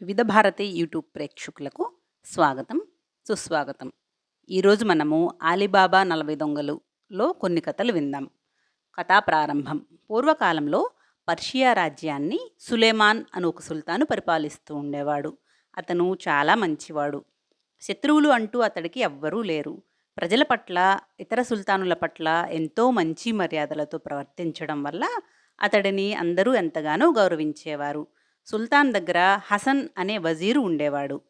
వివిధ భారతి యూట్యూబ్ ప్రేక్షకులకు స్వాగతం సుస్వాగతం. ఈరోజు మనము ఆలిబాబా నలభై దొంగలులో కొన్ని కథలు విందాం. కథా ప్రారంభం. పూర్వకాలంలో పర్షియా రాజ్యాన్ని సులేమాన్ అను ఒక సుల్తాను పరిపాలిస్తూ ఉండేవాడు. అతను చాలా మంచివాడు. శత్రువులు అంటూ అతడికి ఎవ్వరూ లేరు. ప్రజల పట్ల ఇతర సుల్తానుల పట్ల ఎంతో మంచి మర్యాదలతో ప్రవర్తించడం వల్ల అతడిని అందరూ ఎంతగానో గౌరవించేవారు. సుల్తాన్ దగ్గర హసన్ అనే వజీరు ఉండేవాడు.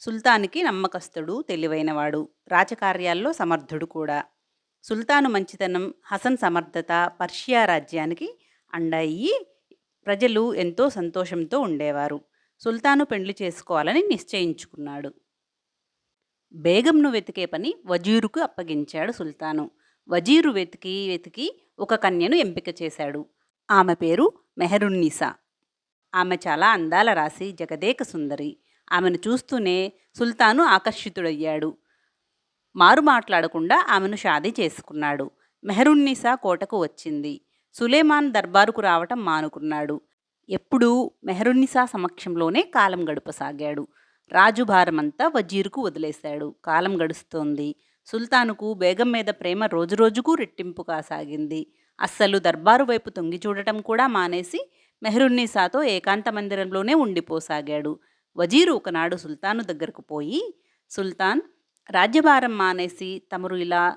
సుల్తాన్కి నమ్మకస్తుడు తెలివైనవాడు రాజకార్యాల్లో సమర్థుడు కూడా. సుల్తాను మంచితనం హసన్ సమర్థత పర్షియా రాజ్యానికి అండయ్యి ప్రజలు ఎంతో సంతోషంతో ఉండేవారు. సుల్తాను పెండ్లి చేసుకోవాలని నిశ్చయించుకున్నాడు. బేగంను వెతికే పని వజీరుకు అప్పగించాడు సుల్తాను. వజీరు వెతికి వెతికి ఒక కన్యను ఎంపిక చేశాడు. ఆమె పేరు మెహరున్నీసా. ఆమె చాలా అందాల రాసి జగదేక సుందరి. ఆమెను చూస్తూనే సుల్తాను ఆకర్షితుడయ్యాడు. మారు మాట్లాడకుండా ఆమెను షాదీ చేసుకున్నాడు. మెహరున్నీసా కోటకు వచ్చింది. సులేమాన్ దర్బారుకు రావటం మానుకున్నాడు. ఎప్పుడూ మెహరున్నీసా సమక్షంలోనే కాలం గడపసాగాడు. రాజు భారమంతా వజీరుకు వదిలేశాడు. కాలం గడుస్తోంది. సుల్తానుకు బేగం మీద ప్రేమ రోజురోజుకు రెట్టింపు కాసాగింది. అస్సలు దర్బారు వైపు తొంగి చూడటం కూడా మానేసి మెహరున్నీసాతో ఏకాంత మందిరంలోనే ఉండిపోసాగాడు. వజీరు ఒకనాడు సుల్తాను దగ్గరకు పోయి సుల్తాన్ రాజ్యభారం మానేసి తమరు ఇలా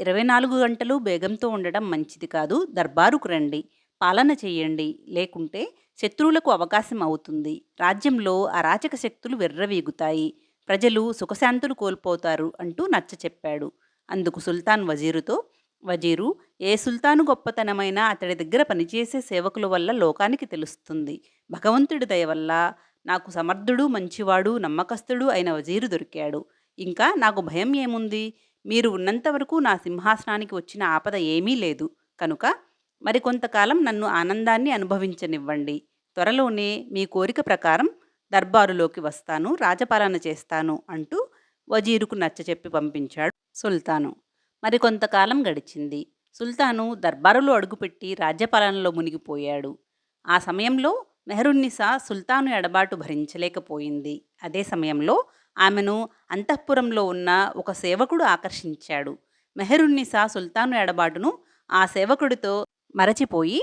ఇరవై నాలుగు గంటలు బేగంతో ఉండడం మంచిది కాదు. దర్బారుకు రండి. పాలన చేయండి లేకుంటే శత్రువులకు అవకాశం అవుతుంది. రాజ్యంలో అరాచక శక్తులు వెర్రవీగుతాయి. ప్రజలు సుఖశాంతులు కోల్పోతారు అంటూ నచ్చ చెప్పాడు అందుకు సుల్తాన్ వజీరుతో వజీరు ఏ సుల్తాను గొప్పతనమైనా అతడి దగ్గర పనిచేసే సేవకుల వల్ల లోకానికి తెలుస్తుంది. భగవంతుడి దయ వల్ల నాకు సమర్థుడు మంచివాడు నమ్మకస్తుడు అయిన వజీరు దొరికాడు. ఇంకా నాకు భయం ఏముంది? మీరు ఉన్నంత వరకు నా సింహాసనానికి వచ్చిన ఆపద ఏమీ లేదు. కనుక మరికొంతకాలం నన్ను ఆనందాన్ని అనుభవించనివ్వండి. త్వరలోనే మీ కోరిక ప్రకారం దర్బారులోకి వస్తాను రాజపాలన చేస్తాను అంటూ వజీరుకు నచ్చచెప్పి పంపించాడు సుల్తాను. మరికొంతకాలం గడిచింది. సుల్తాను దర్బారులో అడుగుపెట్టి రాజ్యపాలనలో మునిగిపోయాడు. ఆ సమయంలో మెహరున్నిసా సుల్తాను ఎడబాటు భరించలేకపోయింది. అదే సమయంలో ఆమెను అంతఃపురంలో ఉన్న ఒక సేవకుడు ఆకర్షించాడు. మెహరున్నిసా సుల్తాను ఎడబాటును ఆ సేవకుడితో మరచిపోయి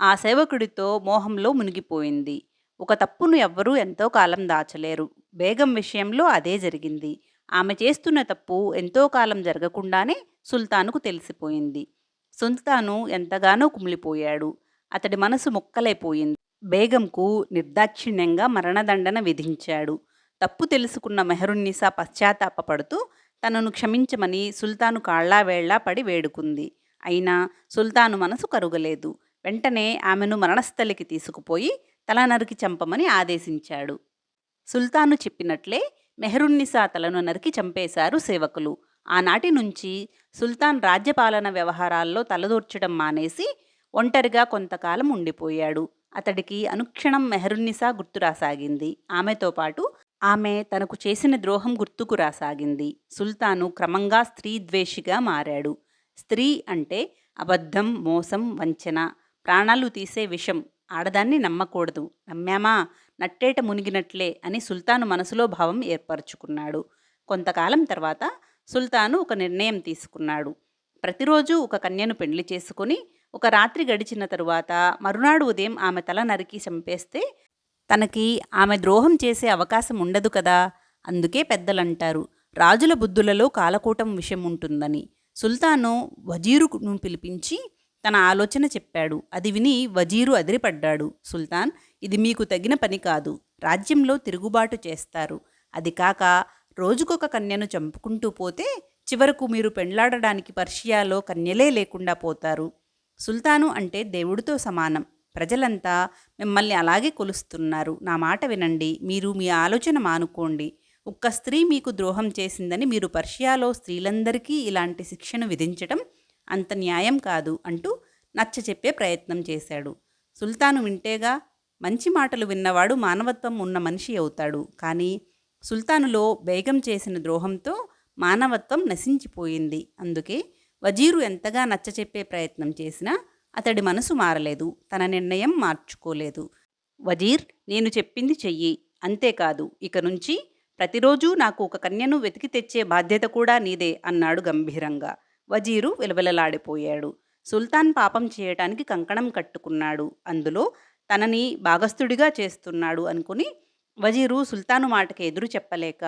ఆ సేవకుడితో మోహంలో మునిగిపోయింది. ఒక తప్పును ఎవ్వరూ ఎంతో కాలం దాచలేరు. బేగం విషయంలో అదే జరిగింది. ఆమె చేస్తున్న తప్పు ఎంతో కాలం జరగకుండానే సుల్తానుకు తెలిసిపోయింది. సుల్తాను ఎంతగానో కుమిలిపోయాడు. అతడి మనసు ముక్కలైపోయింది. బేగంకు నిర్దాక్షిణ్యంగా మరణదండన విధించాడు. తప్పు తెలుసుకున్న మెహరున్నిసా పశ్చాత్తాపడుతూ తనను క్షమించమని సుల్తాను కాళ్ళావేళ్ళా పడి వేడుకుంది. అయినా సుల్తాను మనసు కరుగలేదు. వెంటనే ఆమెను మరణస్థలికి తీసుకుపోయి తల నరికి చంపమని ఆదేశించాడు. సుల్తాను చెప్పినట్లే మెహరున్నిసా తలను నరికి చంపేశారు సేవకులు. ఆనాటి నుంచి సుల్తాన్ రాజ్యపాలన వ్యవహారాల్లో తలదూర్చడం మానేసి ఒంటరిగా కొంతకాలం ఉండిపోయాడు. అతడికి అనుక్షణం మెహరున్నిసా గుర్తు రాసాగింది. ఆమెతో పాటు ఆమె తనకు చేసిన ద్రోహం గుర్తుకు రాసాగింది. సుల్తాను క్రమంగా స్త్రీ ద్వేషిగా మారాడు. స్త్రీ అంటే అబద్ధం మోసం వంచన ప్రాణాలు తీసే విషం. ఆడదాన్ని నమ్మకూడదు. నమ్మామా? నట్టేట మునిగినట్లే అని సుల్తాను మనసులో భావం ఏర్పరచుకున్నాడు. కొంతకాలం తర్వాత సుల్తాను ఒక నిర్ణయం తీసుకున్నాడు. ప్రతిరోజు ఒక కన్యను పెళ్ళి చేసుకుని ఒక రాత్రి గడిచిన తరువాత మరునాడు ఉదయం ఆమె తల నరికి చంపేస్తే తనకి ఆమె ద్రోహం చేసే అవకాశం ఉండదు కదా? అందుకే పెద్దలంటారు రాజుల బుద్ధులలో కాలకూటం విషయం ఉంటుందని. సుల్తాను వజీరును పిలిపించి తన ఆలోచన చెప్పాడు. అది విని వజీరు అదిరిపడ్డాడు. సుల్తాన్ ఇది మీకు తగిన పని కాదు. రాజ్యంలో తిరుగుబాటు చేస్తారు. అది కాక రోజుకొక కన్యను చంపుకుంటూ పోతే చివరకు మీరు పెండ్లాడడానికి పర్షియాలో కన్యలే లేకుండా పోతారు. సుల్తాను అంటే దేవుడితో సమానం. ప్రజలంతా మిమ్మల్ని అలాగే కొలుస్తున్నారు. నా మాట వినండి. మీరు మీ ఆలోచన మానుకోండి. ఒక్క స్త్రీ మీకు ద్రోహం చేసిందని మీరు పర్షియాలో స్త్రీలందరికీ ఇలాంటి శిక్షను విధించటం అంత న్యాయం కాదు అంటూ నచ్చ చెప్పే ప్రయత్నం చేశాడు. సుల్తాను వింటేగా మంచి మాటలు విన్నవాడు మానవత్వం ఉన్న మనిషి అవుతాడు. కానీ సుల్తానులో బేగం చేసిన ద్రోహంతో మానవత్వం నశించిపోయింది. అందుకే వజీరు ఎంతగా నచ్చచెప్పే ప్రయత్నం చేసినా అతడి మనసు మారలేదు. తన నిర్ణయం మార్చుకోలేదు. వజీర్ నేను చెప్పింది చెయ్యి. అంతేకాదు ఇక నుంచి ప్రతిరోజు నాకు ఒక కన్యను వెతికి తెచ్చే బాధ్యత కూడా నీదే అన్నాడు గంభీరంగా. వజీరు విలవిలలాడిపోయాడు. సుల్తాన్ పాపం చేయటానికి కంకణం కట్టుకున్నాడు. అందులో తనని భాగస్థుడిగా చేస్తున్నాడు అనుకుని వజీరు సుల్తాను మాటకి ఎదురు చెప్పలేక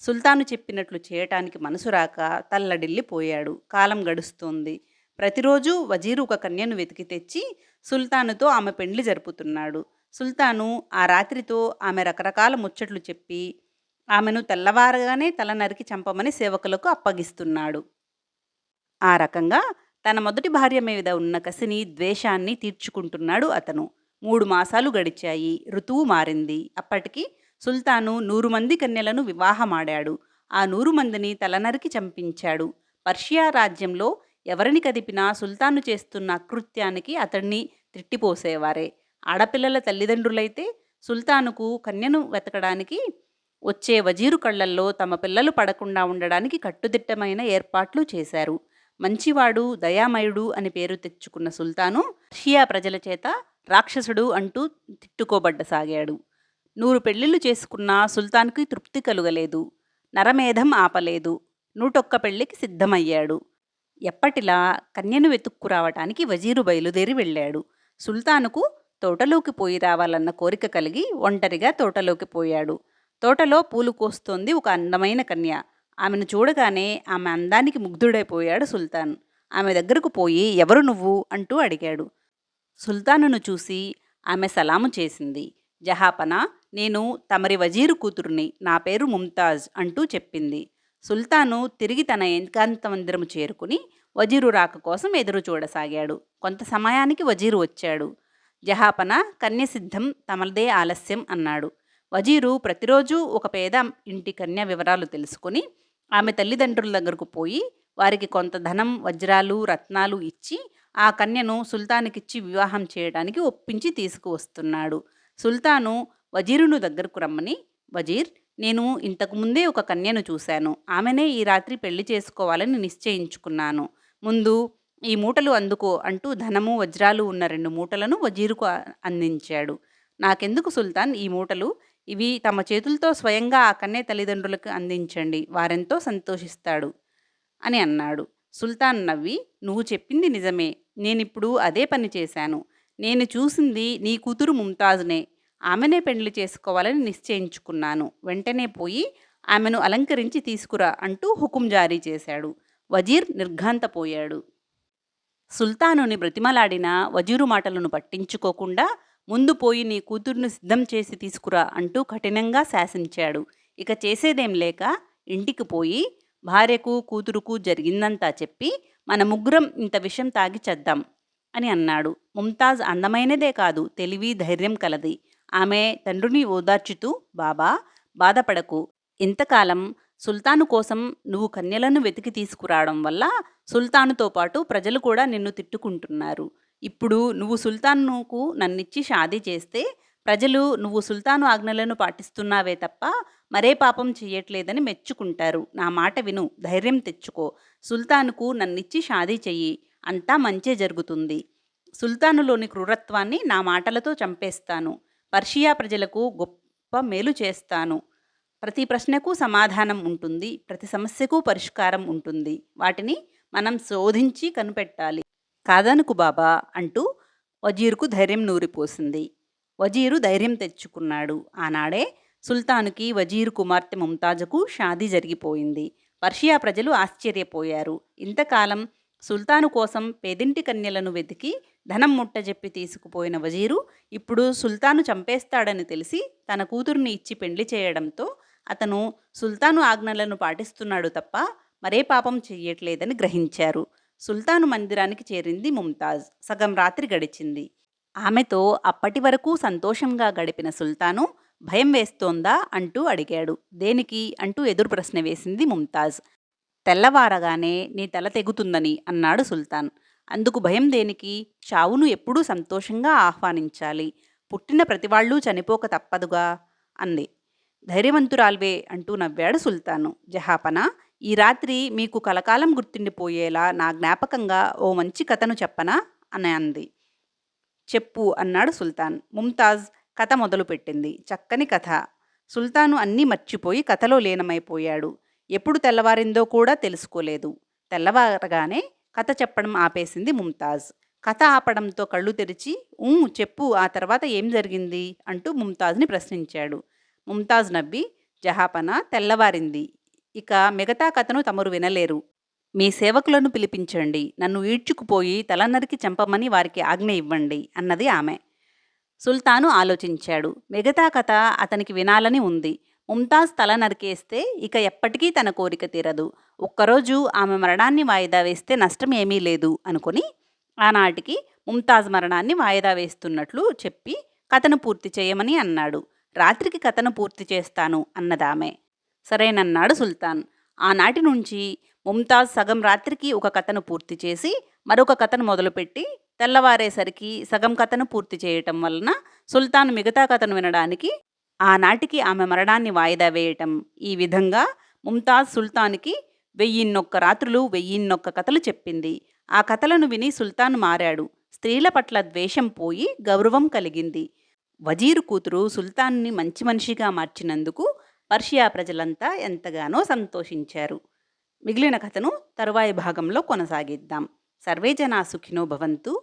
సుల్తాను చెప్పినట్లు చేయటానికి మనసు రాక తల్లడిల్లిపోయాడు కాలం గడుస్తోంది. ప్రతిరోజు వజీరు ఒక కన్యను వెతికి తెచ్చి సుల్తానుతో ఆమె పెండ్లి జరుపుతున్నాడు. సుల్తాను ఆ రాత్రితో ఆమె రకరకాల ముచ్చట్లు చెప్పి ఆమెను తెల్లవారగానే తల నరికి చంపమని సేవకులకు అప్పగిస్తున్నాడు. ఆ రకంగా తన మొదటి భార్య మీద ఉన్న కసిని ద్వేషాన్ని తీర్చుకుంటున్నాడు అతను. మూడు మాసాలు గడిచాయి. ఋతువు మారింది. అప్పటికి సుల్తాను నూరు మంది కన్యలను వివాహమాడాడు. ఆ నూరు మందిని తలనరికి చంపించాడు. పర్షియా రాజ్యంలో ఎవరిని కదిపినా సుల్తాను చేస్తున్న అకృత్యానికి అతన్ని తిట్టిపోసేవారే. ఆడపిల్లల తల్లిదండ్రులైతే సుల్తానుకు కన్యను వెతకడానికి వచ్చే వజీరు కళ్ళల్లో తమ పిల్లలు పడకుండా ఉండడానికి కట్టుదిట్టమైన ఏర్పాట్లు చేశారు. మంచివాడు దయామయుడు అని పేరు తెచ్చుకున్న సుల్తాను షియా ప్రజల చేత రాక్షసుడు అంటూ తిట్టుకోబడ్డసాగాడు నూరు పెళ్ళిళ్ళు చేసుకున్న సుల్తాన్కి తృప్తి కలుగలేదు. నరమేధం ఆపలేదు. నూటొక్క పెళ్ళికి సిద్ధమయ్యాడు. ఎప్పటిలా కన్యను వెతుక్కురావటానికి వజీరు బయలుదేరి వెళ్ళాడు. సుల్తానుకు తోటలోకి పోయి రావాలన్న కోరిక కలిగి ఒంటరిగా తోటలోకి పోయాడు. తోటలో పూలు కోస్తోంది ఒక అందమైన కన్య. ఆమెను చూడగానే ఆమె అందానికి ముగ్ధుడైపోయాడు సుల్తాన్. ఆమె దగ్గరకు పోయి ఎవరు నువ్వు? అంటూ అడిగాడు. సుల్తానును చూసి ఆమె సలాము చేసింది. జహాపనా నేను తమరి వజీరు కూతురుని నా పేరు ముంతాజ్ అంటూ చెప్పింది. సుల్తాను తిరిగి తన ఏకాంత మందిరము చేరుకుని వజీరు రాక కోసం ఎదురు చూడసాగాడు. కొంత సమయానికి వజీరు వచ్చాడు. జహాపన కన్య సిద్ధం తమదే ఆలస్యం అన్నాడు. వజీరు ప్రతిరోజు ఒక పేద ఇంటి కన్య వివరాలు తెలుసుకుని ఆమె తల్లిదండ్రుల దగ్గరకు పోయి వారికి కొంత ధనం వజ్రాలు రత్నాలు ఇచ్చి ఆ కన్యను సుల్తాన్కిచ్చి వివాహం చేయడానికి ఒప్పించి తీసుకువస్తున్నాడు. సుల్తాను వజీరును దగ్గరకు రమ్మని వజీర్ నేను ఇంతకుముందే ఒక కన్యను చూశాను. ఆమెనే ఈ రాత్రి పెళ్ళి చేసుకోవాలని నిశ్చయించుకున్నాను. ముందు ఈ మూటలు అందుకో అంటూ ధనము వజ్రాలు ఉన్న రెండు మూటలను వజీరుకు అందించాడు. నాకెందుకు సుల్తాన్ ఈ మూటలు? ఇవి తమ చేతులతో స్వయంగా ఆ కన్య తల్లిదండ్రులకు అందించండి. వారెంతో సంతోషిస్తాడు అని అన్నాడు. సుల్తాన్ నవ్వి నువ్వు చెప్పింది నిజమే. నేనిప్పుడు అదే పని చేశాను. నేను చూసింది నీ కూతురు ముంతాజ్నే. ఆమెనే పెండ్లి చేసుకోవాలని నిశ్చయించుకున్నాను. వెంటనే పోయి ఆమెను అలంకరించి తీసుకురా అంటూ హుకుం జారీ చేశాడు. వజీర్ నిర్ఘాంతపోయాడు. సుల్తానుని బ్రతిమలాడిన వజీరు మాటలను పట్టించుకోకుండా ముందు పోయి నీ కూతుర్ను సిద్ధం చేసి తీసుకురా అంటూ కఠినంగా శాసించాడు. ఇక చేసేదేం లేక ఇంటికి పోయి భార్యకు కూతురుకు జరిగిందంతా చెప్పి మన ముగ్గురం ఇంత విషయం తాగి చేద్దాం అని అన్నాడు. ముంతాజ్ అందమైనదే కాదు తెలివి ధైర్యం కలది. ఆమె తండ్రిని ఓదార్చుతూ బాబా బాధపడకు. ఇంతకాలం సుల్తాను కోసం నువ్వు కన్యలను వెతికి తీసుకురావడం వల్ల సుల్తానుతో పాటు ప్రజలు కూడా నిన్ను తిట్టుకుంటున్నారు. ఇప్పుడు నువ్వు సుల్తానుకు నన్నిచ్చి షాదీ చేస్తే ప్రజలు నువ్వు సుల్తాను ఆజ్ఞలను పాటిస్తున్నావే తప్ప మరే పాపం చెయ్యట్లేదని మెచ్చుకుంటారు. నా మాట విను ధైర్యం తెచ్చుకో. సుల్తానుకు నన్నిచ్చి షాదీ చెయ్యి అంతా మంచే జరుగుతుంది. సుల్తానులోని క్రూరత్వాన్ని నా మాటలతో చంపేస్తాను. పర్షియా ప్రజలకు గొప్ప మేలు చేస్తాను. ప్రతి ప్రశ్నకు సమాధానం ఉంటుంది ప్రతి సమస్యకు పరిష్కారం ఉంటుంది. వాటిని మనం శోధించి కనిపెట్టాలి. కాదనుకు బాబా అంటూ వజీరుకు ధైర్యం నూరిపోసింది. వజీరు ధైర్యం తెచ్చుకున్నాడు. ఆనాడే సుల్తానుకి వజీరు కుమార్తె ముంతాజుకు షాదీ జరిగిపోయింది. పర్షియా ప్రజలు ఆశ్చర్యపోయారు. ఇంతకాలం సుల్తాను కోసం పేదింటి కన్యలను వెతికి ధనం ముట్టజెప్పి తీసుకుపోయిన వజీరు ఇప్పుడు సుల్తాను చంపేస్తాడని తెలిసి తన కూతుర్ని ఇచ్చి పెండ్లి చేయడంతో అతను సుల్తాను ఆజ్ఞలను పాటిస్తున్నాడు తప్ప మరే పాపం చెయ్యట్లేదని గ్రహించారు. సుల్తాను మందిరానికి చేరింది ముంతాజ్. సగం రాత్రి గడిచింది. ఆమెతో అప్పటి వరకు సంతోషంగా గడిపిన సుల్తాను భయం వేస్తోందా అంటూ అడిగాడు. దేనికి? అంటూ ఎదురు ప్రశ్న వేసింది ముంతాజ్. తెల్లవారగానే నీ తల తెగుతుందని అన్నాడు సుల్తాన్. అందుకు భయం దేనికి? చావును ఎప్పుడూ సంతోషంగా ఆహ్వానించాలి. పుట్టిన ప్రతివాళ్ళు చనిపోక తప్పదుగా? అంది. ధైర్యవంతురాల్వే అంటూ నవ్వాడు సుల్తాను. జహాపన? ఈ రాత్రి మీకు కలకాలం గుర్తుండిపోయేలా నా జ్ఞాపకంగా ఓ మంచి కథను చెప్పనా? అని అంది. చెప్పు అన్నాడు సుల్తాన్. ముంతాజ్ కథ మొదలుపెట్టింది. చక్కని కథ. సుల్తాను అన్నీ మర్చిపోయి కథలో లీనమైపోయాడు. ఎప్పుడు తెల్లవారిందో కూడా తెలుసుకోలేదు. తెల్లవారగానే కథ చెప్పడం ఆపేసింది ముంతాజ్. కథ ఆపడంతో కళ్ళు తెరిచి ఊ చెప్పు ఆ తర్వాత ఏం జరిగింది? అంటూ ముంతాజ్ని ప్రశ్నించాడు. ముంతాజ్ నవ్వి జహాపన తెల్లవారింది. ఇక మిగతా కథను తమరు వినలేరు. మీ సేవకులను పిలిపించండి. నన్ను ఈడ్చుకుపోయి తల నరికి చంపమని వారికి ఆజ్ఞ ఇవ్వండి అన్నది ఆమె. సుల్తాను ఆలోచించాడు. మిగతా కథ అతనికి వినాలని ఉంది. ముంతాజ్ తల నరికేస్తే ఇక ఎప్పటికీ తన కోరిక తీరదు. ఒక్కరోజు ఆమె మరణాన్ని వాయిదా వేస్తే నష్టం ఏమీ లేదు అనుకుని ఆనాటికి ముంతాజ్ మరణాన్ని వాయిదా వేస్తున్నట్లు చెప్పి కథను పూర్తి చేయమని అన్నాడు. రాత్రికి కథను పూర్తి చేస్తాను అన్నదామె. సరేనన్నాడు సుల్తాన్. ఆనాటి నుంచి ముంతాజ్ సగం రాత్రికి ఒక కథను పూర్తి చేసి మరొక కథను మొదలుపెట్టి తెల్లవారేసరికి సగం కథను పూర్తి చేయటం వలన సుల్తాన్ మిగతా కథను వినడానికి ఆనాటికి ఆమె మరణాన్ని వాయిదా వేయటం ఈ విధంగా ముంతాజ్ సుల్తాన్కి వెయ్యిన్నొక్క రాత్రులు వెయ్యిన్నొక్క కథలు చెప్పింది. ఆ కథలను విని సుల్తాన్ మారాడు. స్త్రీల పట్ల ద్వేషం పోయి గౌరవం కలిగింది. వజీరు కూతురు సుల్తాన్ని మంచి మనిషిగా మార్చినందుకు పర్షియా ప్రజలంతా ఎంతగానో సంతోషించారు. మిగిలిన కథను తరువాయి భాగంలో కొనసాగిద్దాం. సర్వే జనా సుఖినో భవంతు.